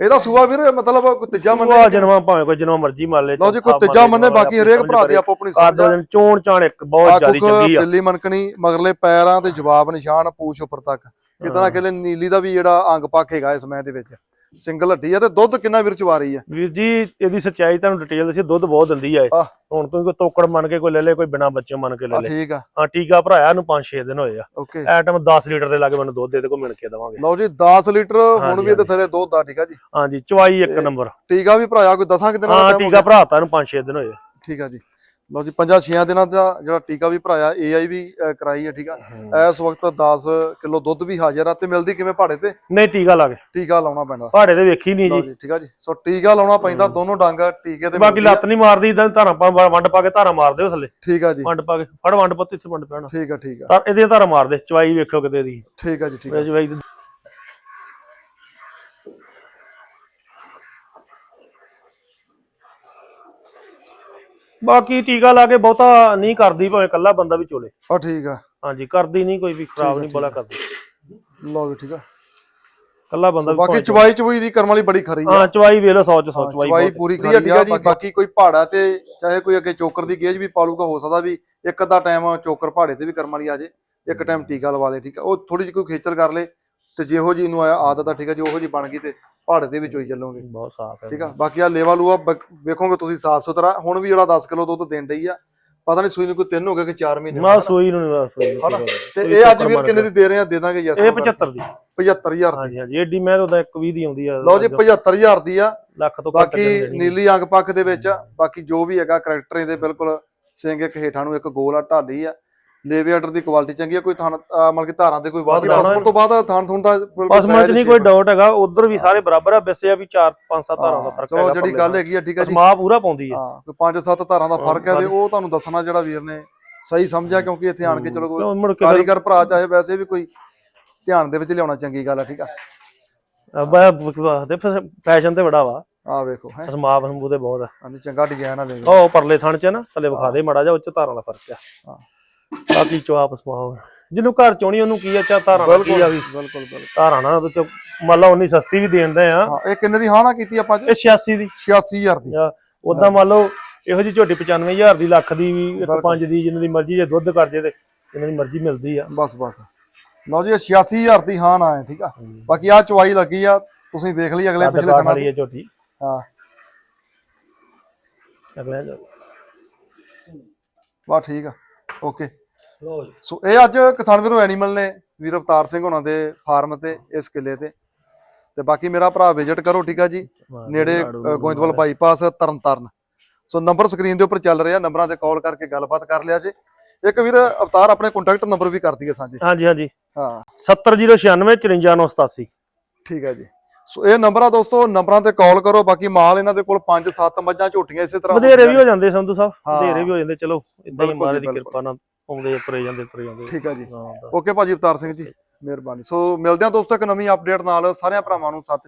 ਇਹਦਾ ਸੂਆ ਵੀਰ ਮਤਲਬ ਕੋਈ ਤੀਜਾ ਮੰਨੇ ਜਨਮਾਂ ਭਾਵੇਂ ਕੋਈ ਜਨਮ ਮਰਜ਼ੀ ਮੰਨ ਲੈ ਲਓ ਜੀ ਕੋਈ ਤੀਜਾ ਮੰਨੇ ਬਾਕੀ ਹਰੇਕ ਭਰਾ ਦੀ ਆਪੋ ਆਪਣੀ ਸਮਝ ਆ। ਚੋਣ ਚਾਣ ਇੱਕ ਬਹੁਤ ਜ਼ਿਆਦੀ ਚੰਗੀ ਆ। ਦਿੱਲੀ ਮਨਕਣੀ ਮਗਰਲੇ ਪੈਰਾਂ ਤੇ ਜਵਾਬ ਨਿਸ਼ਾਨ ਪੂਛ ਉੱਪਰ ਤੱਕ। ਕਿਤੇ ਨਾ ਕਿਤੇ ਨੀਲੀ ਦਾ ਵੀ ਜਿਹੜਾ ਅੰਗ ਪੱਖ ਹੈਗਾ ਇਸ ਸਮੇਂ ਦੇ ਵਿੱਚ। ਸਿੰਗਲ ਹੱਡੀ ਆ ਤੇ ਦੁੱਧ ਕਿੰਨਾ ਵੀਰ ਚਵਾ ਰਹੀ ਆ? ਵੀਰ ਜੀ ਇਹਦੀ ਸੱਚਾਈ ਤੁਹਾਨੂੰ ਡਿਟੇਲ ਦੱਸੀ ਦੁੱਧ ਬਹੁਤ ਦਿੰਦੀ ਆ ਇਹ। ਆਹ। ਹੁਣ ਤੁਸੀਂ ਕੋਈ ਤੋਕੜ ਮੰਨ ਕੇ ਕੋਈ ਲੈ ਲੇ ਕੋਈ ਬਿਨਾ ਬੱਚੇ ਮੰਨ ਕੇ ਲੈ ਆ ਲੇ। ਠੀਕ ਆ। ਹਾਂ ਟੀਕਾ ਭਰਾਇਆ ਨੂੰ 5-6 ਦਿਨ ਹੋਏ ਆ। ਓਕੇ। ਐਟਮ 10 ਲੀਟਰ ਦੇ ਲਾਗੇ ਮੈਨੂੰ ਦੁੱਧ ਇਹਦੇ ਕੋਲ ਮਿਲ ਕੇ ਦਵਾਂਗੇ। ਲਓ ਜੀ 10 ਲੀਟਰ ਹੁਣ ਹਾਂਜੀ, ਵੀ ਇਹਦੇ ਥੱਲੇ ਦੁੱਧ ਆ ਠੀਕ ਆ ਜੀ। ਹਾਂਜੀ ਚਵਾਈ ਇੱਕ ਨੰਬਰ। ਟੀਕਾ ਵੀ ਭਰਾਇਆ ਕੋਈ ਦਸਾਂ ਕਿ ਦਿਨਾਂ ਦਾ ਹਾਂ time ਹੋ ਟੀਕਾ ਭਰਾਤਾ ਨੂੰ 5-6 ਦਿਨ ਹੋਏ ਗਿਆ। ਠੀਕ ਆ ਜੀ। ਲਓ ਜੀ ਪੰਜਾਂ ਛੇਆਂ ਦਿਨਾਂ ਦਾ ਜਿਹੜਾ ਟੀਕਾ ਵੀ ਭਰਾਇਆ ਏਆਈ ਵੀ ਕਰਾਈ ਹੈ ਠੀਕ ਆ? ਇਸ ਵਕਤ 10 ਕਿਲੋ ਦੁੱਧ ਵੀ ਹਾਜ਼ਰ ਆ ਤੇ ਮਿਲਦੀ ਕਿਵੇਂ ਭਾੜੇ ਤੇ? ਨਹੀਂ ਟੀਕਾ ਲਾ ਕੇ। ਟੀਕਾ ਲਾਉਣਾ ਪੈਂਦਾ। ਪਹਾੜੇ ਤੇ ਵੇਖੀ ਨਹੀਂ ਜੀ। ਠੀਕ ਆ ਜੀ। ਸੋ ਟੀਕਾ ਲਾਉਣਾ ਪੈਂਦਾ ਦੋਨੋਂ ਡੰਗ ਟੀਕੇ ਤੇ ਬਾਕੀ। ਲੱਤ ਨਹੀਂ ਮਾਰਦੀ ਇਦਾਂ ਧਾਰਾਂ ਪਾ ਵੰਡ ਪਾ ਕੇ ਧਾਰਾਂ ਮਾਰ ਦਿਓ ਥੱਲੇ। ਠੀਕ ਆ ਜੀ। ਵੰਡ ਪਾ ਕੇ ਫੜ ਵੰਡ ਪੁੱਤ ਇੱਥੇ ਵੰਡ ਪੈਣਾ। ਠੀਕ ਆ ਠੀਕ ਆ। ਤਾਂ ਇਹਦੀਆਂ ਧਾਰਾਂ ਮਾਰ ਦੇ ਚਵਾਈ ਵੇਖੋ ਕਿਤੇ ਦੀ। ਠੀਕ ਆ ਜੀ ਠੀਕ ਆ। ਚਵਾਈ ਬਾਕੀ ਟੀਕਾ ਲਾ ਕੇ ਬਹੁਤਾ ਨਹੀਂ ਕਰਦੀ ਭਾਵੇਂ ਕੱਲਾ ਬੰਦਾ ਵੀ ਚੋਲੇ। ਆ ਠੀਕ ਆ। ਹਾਂਜੀ ਕਰਦੀ ਨਹੀਂ ਕੋਈ ਵੀ ਖਰਾਬ ਨਹੀਂ ਬੋਲਾ ਕਰਦੀ। ਲਓ ਜੀ ਠੀਕ ਆ। ਕੱਲਾ ਬੰਦਾ ਵੀ ਬਾਕੀ ਭਾਵੇਂ ਚਵਾਈ ਚਵੂਈ ਦੀ ਕਰਮ ਵਾਲੀ ਬੜੀ ਖਰੀ ਆ। ਹਾਂ ਚਵਾਈ ਵੇਖ ਲਓ 100 ਚ 100 ਚਵਾਈ ਚਵਾਈ ਬਹੁਤ ਪੂਰੀ ਹੈ। ਖਰੀ ਆ ਠੀਕ ਆ ਜੀ ਬਾਕੀ ਕੋਈ ਪਹਾੜਾ ਤੇ ਚਾਹੇ ਕੋਈ ਅੱਗੇ ਚੋਕਰ ਦੀ ਗੇਜ ਵੀ ਪਾਲੂਗਾ ਹੋ ਸਕਦਾ ਵੀ ਇੱਕ ਅੱਧਾ ਟਾਈਮ ਚੋਕਰ ਪਹਾੜੇ ਤੇ ਵੀ ਕਰਮ ਵਾਲੀ ਆ ਜੇ ਇੱਕ ਟਾਈਮ ਟੀਕਾ ਲਵਾ ਲੇ ਠੀਕ ਆ। ਉਹ ਥੋੜੀ ਜਿਹੀ ਕੋਈ ਖੇਚਲ ਕਰ ਲੇ ਤੇ ਜਿਹੋ ਜੀ ਨੂੰ ਆਇਆ ਆਦਤ ਆ ਠੀਕ ਆ ਜੀ ਉਹੋ ਜੀ ਬਣ ਗਈ ਤੇ ਪਹਾੜੇ ਤੇ ਵੀ ਚੋਈ ਚੱਲੋਗੇ। ਬਹੁਤ ਸਾਫ਼ ਹੈ ਠੀਕ ਆ? ਬਾਕੀ ਆ ਲੇਵਾ ਲੂਆ ਵੇਖੋਗੇ ਤੁਸੀਂ ਸਾਫ਼ ਸੁਥਰਾ। ਹੁਣ ਵੀ ਜਿਹੜਾ 10 ਕਿਲੋ ਦੁੱਧ ਦੇਣ ਡਈ ਆ ਪਤਾ ਨਹੀਂ ਸੂਈ ਨੂੰ ਕੋਈ 3 ਹੋ ਗਿਆ ਕਿ 4 ਮਹੀਨੇ ਨਾ ਸੂਈ ਨੂੰ ਸੂਈ ਨੂੰ ਹਨਾ? ਕੀ ਤੇ ਸੂਈ ਇਹ ਅੱਜ ਵੀਰ ਕਿੰਨੇ। ਦੀ ਦੇ ਰਹੇ ਆ? ਦੇ ਦਾਂਗੇ ਯੈਸ ਇਹ 75 ਦੀ। 75000 ਦੀ। ਹਾਂਜੀ ਹਾਂਜੀ ਏਡੀ ਮੈਂ ਤਾਂ 120 ਦੀ ਆਉਂਦੀ ਆ। ਲਓ ਜੀ 75000 ਦੀ ਆ। ਲੱਖ ਤੋਂ ਘੱਟ ਬਾਕੀ। ਨੀਲੀ ਅੰਗ ਪੱਖ ਦੇ ਵਿੱਚ ਬਾਕੀ ਜੋ ਵੀ ਹੈਗਾ ਕਰੈਕਟਰ ਇਹਦੇ ਬਿਲਕੁਲ ਸਿੰਘ ਇੱਕ ਹੇਠਾਂ ਨੂੰ ਇੱਕ ਗੋਲ ਆ ਢਾਲੀ ਆ। ਲੇਵੇ ਆਰਡਰ ਦੀ ਕੁਆਲਿਟੀ ਚੰਗੀ ਆ ਕੋਈ ਥਣ ਮਤਲਬ ਕਿ ਧਾਰਾਂ ਦੇ ਕੋਈ ਧਾਰਾਂ- ਪਸਮਣ ਤੋਂ ਬਾਅਦ ਥਣ ਥੁਣ ਦਾ ਪਸਮਾਂ ਚ ਨਹੀਂ ਕੋਈ। ਡਾਊਟ ਹੈਗਾ ਉਧਰ ਵੀ ਸਾਰੇ ਬਰਾਬਰ ਆ ਵੈਸੇ ਆ ਵੀ 4 5 7 ਧਾਰਾਂ ਦਾ ਹਾਂ, ਫ਼ਰਕ ਚਲੋ ਹੈਗਾ ਜਿਹੜੀ ਗੱਲ ਹੈਗੀ ਆ ਠੀਕ ਆ ਜੀ। ਪਸਮਾ ਪੂਰਾ ਪਾਉਂਦੀ ਹੈ ਹਾਂ ਕੋਈ 5-7 ਧਾਰਾਂ ਦਾ ਹਾਂ, ਫ਼ਰਕ ਹੈ ਤੇ ਉਹ ਤੁਹਾਨੂੰ ਦੱਸਣਾ ਜਿਹੜਾ ਵੀਰ ਨੇ ਸਹੀ ਸਮਝਿਆ ਕਿਉਂਕਿ ਇੱਥੇ ਆਣ ਕੇ ਚਲੋ ਕੋਈ ਕਾਰੀਗਰ ਭਰਾ ਚਾਹੇ ਵੈਸੇ ਵੀ ਕੋਈ ਧਿਆਨ ਦੇ ਵਿੱਚ ਲਿਆਉਣਾ ਚੰਗੀ ਗੱਲ ਆ ਠੀਕ ਆ। ਦੇ ਫੈਸ਼ਨ ਤੇ ਬੜਾ ਵਾ। ਆ ਵੇਖੋ ਹੈ। ਪਸਮਾ ਪਸਮੂ ਤੇ ਬਹੁਤ ਆ। ਹਾਂਜੀ ਚੰਗਾ ਡਿਜ਼ਾਈਨ ਆ ਵੇਖ ਉਹ ਪਰਲੇ ਥਣ ਚ ਨਾ ਥੱਲੇ ਵਿਖਾ ਦੇ ਮੜਾ ਜਾ ਉੱਚ ਧਾਰਾਂ ਦਾ ਫ਼ਰਕ ਆ। ਹਾਂ। ਬਾਕੀ ਚਵਾ ਪਸਮਾ ਜਿਹਨੂੰ ਘਰ ਚੋਣੀ ਉਹਨੂੰ ਕੀ ਆ? ਚਾ ਧਾਰਾਂ ਦਾ ਕੀ ਆ ਵੀ? ਬਿਲਕੁਲ ਬਿਲਕੁਲ। ਧਾਰਾਂ ਨਾਲ ਉਹਦੇ ਚ ਮੰਨ ਲਾ ਉਨੀ ਸਸਤੀ ਵੀ ਦੇਣ ਦੇ ਆ। ਹਾਂ ਇਹ ਕਿੰਨੇ ਦੀ ਹਾਂ ਨਾ ਕੀਤੀ ਆਪਾਂ ਇਹ 86 ਦੀ। 86000 ਦੀ। ਉਦਾਂ ਮੰਨ ਲਓ ਇਹੋ ਜੀ ਝੋਟੀ 95000 ਦੀ ਲੱਖ ਦੀ ਵੀ ਇੱਕ ਬਿਲਕੁਲ। ਪੰਜ ਦੀ ਜਿੰਨੇ ਦੀ ਮਰਜ਼ੀ ਜੇ ਦੁੱਧ ਕਰ ਜੇ ਤੇ ਜਿੰਨੇ ਦੀ ਮਰਜ਼ੀ ਮਿਲਦੀ ਆ। ਬਸ ਬਸ। ਲਓ ਜੀ ਇਹ 86000 ਦੀ ਹਾਂ ਨਾ ਹੈ ਠੀਕ ਆ? ਬਾਕੀ ਆ ਚਵਾਈ ਲੱਗੀ ਆ ਤੁਸੀਂ ਵੇਖ ਲਈ ਅਗਲੇ ਪਿਛਲੇ ਦਿਨਾਂ ਦੀ ਝੋਟੀ। ਹਾਂ। ਅਗਲੇ ਜੋ- ਬਸ ਠੀਕ ਆ। ਓਕੇ ਲਓ ਜੀ। ਸੋ ਇਹ ਅੱਜ ਕਿਸਾਨ ਵੀਰੋ ਐਨੀਮਲ ਨੇ ਵੀਰ ਅਵਤਾਰ ਸਿੰਘ ਹੋਣਾ ਦੇ ਫਾਰਮ ਤੇ ਇਸ ਕਿੱਲੇ ਤੇ। ਤੇ ਬਾਕੀ ਮੇਰਾ ਭਰਾ ਵਿਜ਼ਿਟ ਕਰੋ ਠੀਕ ਆ ਜੀ? ਨੇੜੇ Goindwal bypass Tarn Taran. So number screen ਦੇ ਉੱਪਰ ਚੱਲ ਰਿਹਾ ਨੰਬਰਾਂ ਤੇ ਕਾਲ ਕਰਕੇ ਗੱਲਬਾਤ ਕਰ ਲਿਆ ਜੇ। ਇੱਕ ਵੀਰ ਅਵਤਾਰ ਆਪਣੇ ਕੰਟੈਕਟ ਨੰਬਰ ਵੀ ਕਰ ਦਈਏ ਸਾਂਝੇ। ਹਾਂਜੀ ਹਾਂਜੀ। ਹਾਂ। 70096 54987 ਠੀਕ ਹੈ ਜੀ। ਸੋ ਇਹ ਨੰਬਰ ਆ ਦੋਸਤੋ ਨੰਬਰਾਂ ਤੇ ਕਾਲ ਕਰੋ ਬਾਕੀ ਮਾਲ ਇਹਨਾਂ ਦੇ ਕੋਲ 5-7 ਮੱਝਾਂ ਝੋਟੀਆਂ ਇਸੇ ਤਰ੍ਹਾਂ ਵਧੇਰੇ ਵੀ ਹੋ ਜਾਂਦੇ ਸੰਧੂ ਸਾਹਿਬ। ਵਧੇਰੇ ਵੀ ਹੋ ਜਾਂਦੇ ਚਲੋ ਇਦਾਂ ਹੀ ਜੀ, ਦੀ। ਕਿਰਪਾ ਨਾਲ ਆਉਂਦੇ ਤੁਰੇ ਜਾਂਦੇ ਤੁਰੇ ਜਾਂਦੇ ਠੀਕ ਹੈ ਜੀ। ਓਕੇ ਭਾਜੀ ਅਵਤਾਰ ਸਿੰਘ ਜੀ ਮਿਹਰਬਾਨੀ ਸੋ ਮਿਲਦੇ ਹਾਂ ਦੋਸਤੋ ਇੱਕ ਨਵੀਂ ਅਪਡੇਟ ਨਾਲ ਸਾਰਿਆਂ ਭਰਾਵਾਂ ਨੂੰ ਸਤਿ